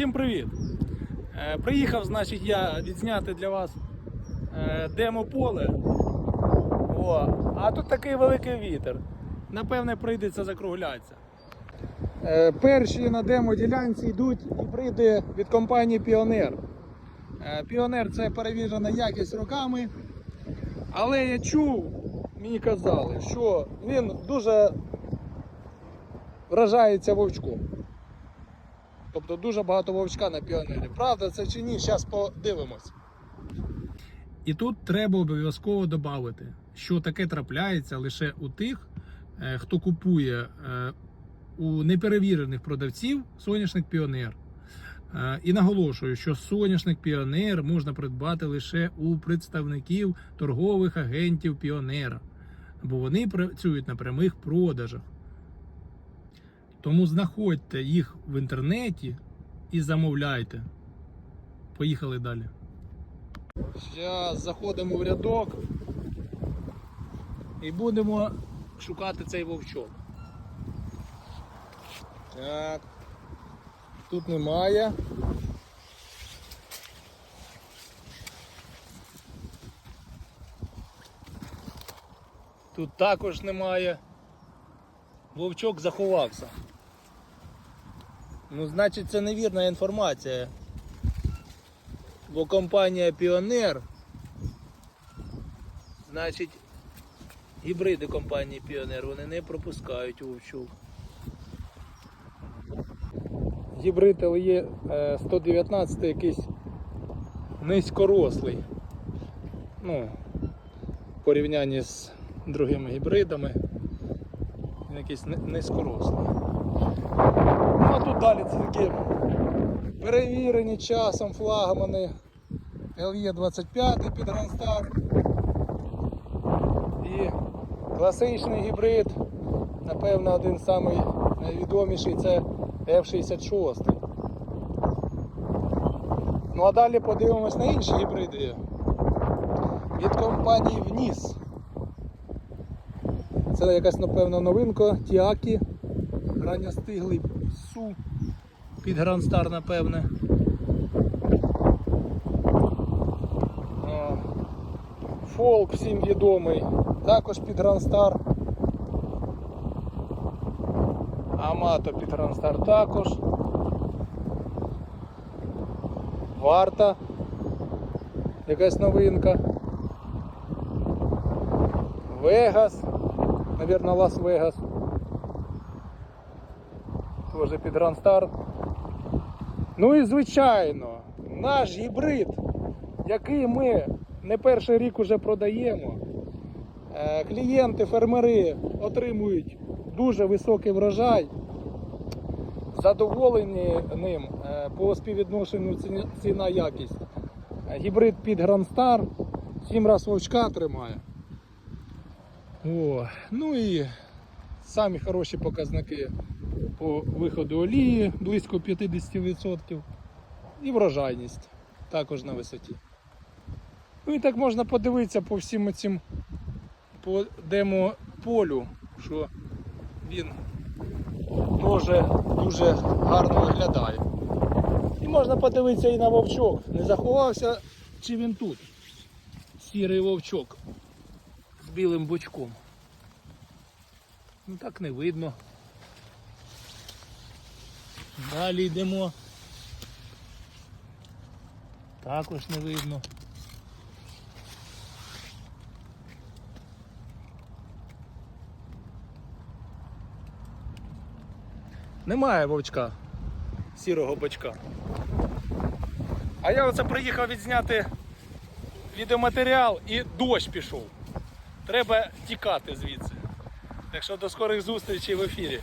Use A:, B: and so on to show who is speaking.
A: Всім привіт! Е, Приїхав, значить, я відзняти для вас е, демо-поле. О, а тут такий великий вітер. Напевне, прийдеться закруглятися. Е, перші на демо-ділянці йдуть гібриди від компанії Піонер. Піонер це перевірена якість роками. Але я чув, мені казали, що він дуже вражається вовчком. Тобто дуже багато вовчка на піонері. Правда це чи ні? Зараз подивимось. І тут треба обов'язково додати, що таке трапляється лише у тих, е, хто купує е, у неперевірених продавців соняшник піонер. Е, І наголошую, що соняшник піонер можна придбати лише у представників торгових агентів піонера, бо вони працюють на прямих продажах. Тому знаходьте їх в інтернеті і замовляйте. Поїхали далі. Зараз заходимо в рядок і будемо шукати цей вовчок. Так. Тут немає. Тут також немає. Вовчок заховався. Ну, значить, це невірна інформація. Бо компанія Піонер. Значить, гібриди компанії Піонер вони не пропускають вовчук. Гібрид LE 119 якийсь низькорослий. Ну, в порівнянні з другими гібридами. Він якийсь низькорослий. Далі це перевірені часом флагмани LE25 під Грандстар і класичний гібрид, напевно, один з найвідоміший це F66. Ну а далі подивимось на інші гібриди від компанії Вніс. Це якась, напевно, новинка Тіакі. Ранньостиглий Су під Грандстар, напевне. Фолк всім відомий, також під Грандстар. Амато під Грандстар також. Варта. Якась новинка. Вегас. Наверное, Лас-Вегас. Тоже під Грандстар. Ну і звичайно, наш гібрид, який ми не перший рік уже продаємо. Е, Клієнти, фермери отримують дуже високий врожай, задоволені ним е, по співвідношенню ціна-якість. Е, Гібрид під Грандстар 7 раз вовчка тримає. О, ну і самі хороші показники по виходу олії близько 50% і врожайність також на висоті. Ну і так можна подивитися по всім цим по демо полю, що він теж дуже гарно виглядає. І можна подивитися і на вовчок. Не заховався, чи він тут. Сірий вовчок з білим бочком. Ну так не видно. Далі йдемо. Також не видно. Немає вовчка, сірого бочка. А я оце приїхав відзняти відеоматеріал і дощ пішов. Треба тікати звідси. Так що до скорих зустрічей в ефірі.